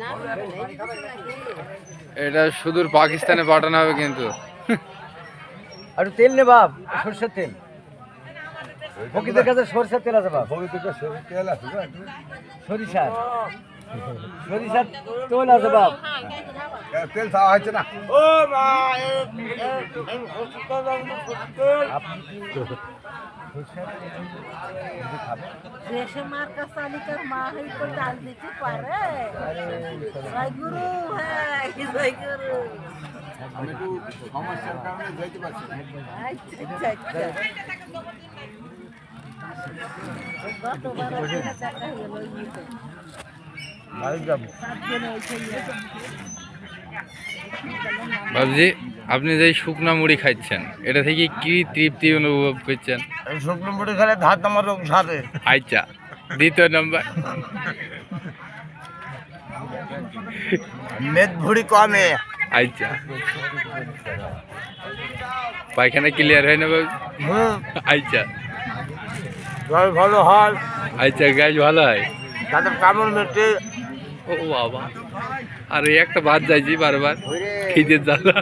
নাকি এটা সুদূর পাকিস্তানে পাঠানো হবে কিন্তু। আর একটু তেল নে বাপ সরষের তেল। ফকিদের কাছে সরষের তেল আছে বাপ। সরিষার। সরিষার তেল আছে বাপ। तेल साहायचे ना ओ रेशमार का साली का माँ ही को डाल दी थी पर गुरु है गुरु हमको समाज सरकार में जाके बस अच्छा अच्छा तो बाबा का चाहिए लोग ये भाई जब साथ में नहीं चाहिए বাবজি আপনি যে শুকনা মুড়ি খাচ্ছেন এটা থেকে কি তৃপ্তি অনুভব করছেন? শুকনো মুড়ি খেলে ধাত আমার রোগ সারে। আচ্ছা দ্বিতীয় নম্বর। মেদ ভুড়ি কমে। আচ্ছা। পায়খানা ক্লিয়ার হয় না বাবু? আচ্ছা। ভালো হয়। আচ্ছা গ্যাস ভালো হয়। তাদের কামড় মেটে। ও বাবা। আর একটা ভাত যাইছি বারবার খিদের জ্বালা।